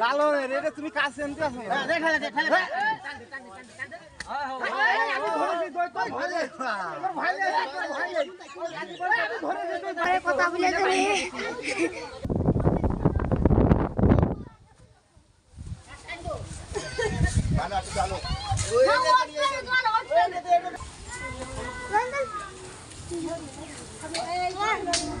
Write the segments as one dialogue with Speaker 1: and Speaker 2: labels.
Speaker 1: লালনের এটা তুমি কাছে আনতে আসো
Speaker 2: কথা বলে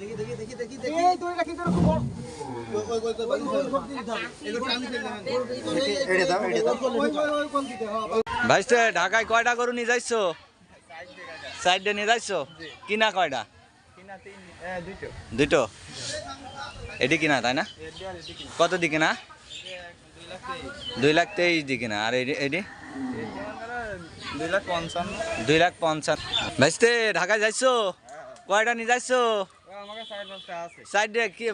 Speaker 2: ধরে
Speaker 3: ভাইস্তে ঢাকায় কয়টা গরু নিয়ে যাইছো সাইডে নিয়ে যাইছো কিনা কয়টা দুটো এটি কিনা তাই না কত দিকে না দুই লাখ তেইশ দিকে না আর এটি এটি
Speaker 1: দুই লাখ পঞ্চান্ন
Speaker 3: দুই লাখ পঞ্চান্ন ভাইস্তে ঢাকায় যাইছো কয়টা নিয়ে যাইছো
Speaker 1: সাইড বস্তা আছে।
Speaker 3: সাইডে কি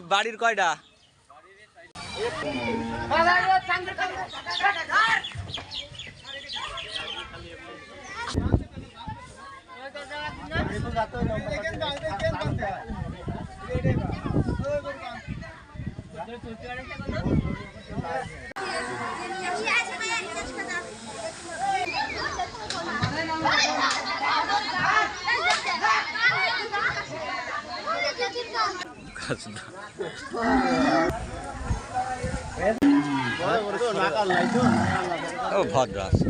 Speaker 3: ও, ভদ্র আছে।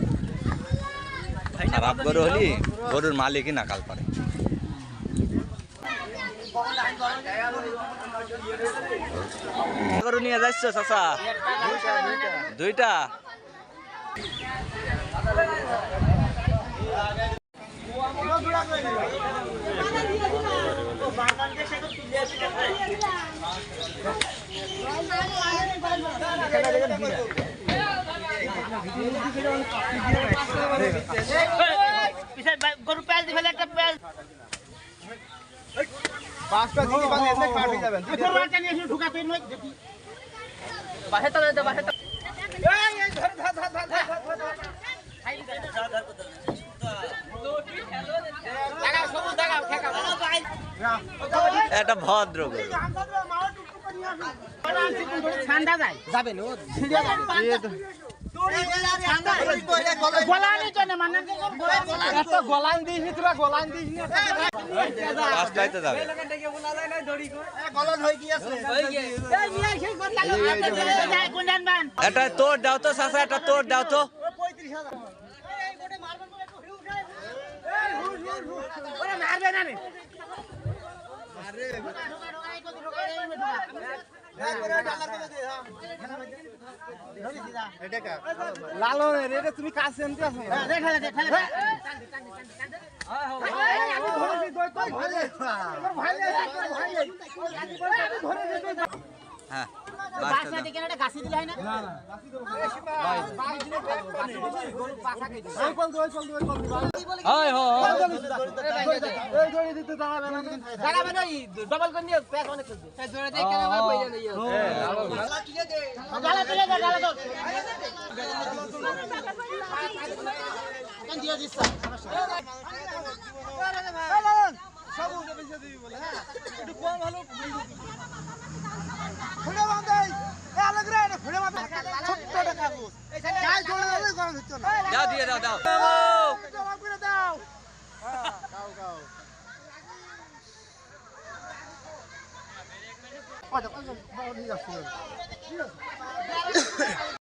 Speaker 3: খারাপ গরু হলি গরুর মালিকই নাকাল পারে গরু নিয়ে যাচ্ছ, চাচা? দুইটা?
Speaker 4: গরু ফেলে একটা
Speaker 3: ভদ্র
Speaker 4: গলান
Speaker 1: দিয়েছি
Speaker 3: পাঁচটায় তো যাবে।
Speaker 1: গলান হয়ে কি আছে
Speaker 4: এই নিয়ে এসে গলা যায় কোন জানবান
Speaker 3: এটা তোর দাও তো চাচা এটা তোর দাও তো।
Speaker 4: মারবে না রে
Speaker 1: লালনের এটা তুমি কাছে আনতে আসো
Speaker 3: হ্যাঁ।
Speaker 4: দিয়ে দিছ
Speaker 1: সব উঠে বেঁচে দিবি বলে হ্যাঁ একটু কম হলো ফুলে বাঁধাই এ আলাগ রে এটা ফুলে বাঁধা ছোট্ট টাকা বুঝ যাই জোরে দিলে গরম হচ্ছে না
Speaker 3: দাও দিয়ে দাও দাও
Speaker 1: জমা করে দাও গাও গাও আচ্ছা আচ্ছা নিয়ে যাচ্ছি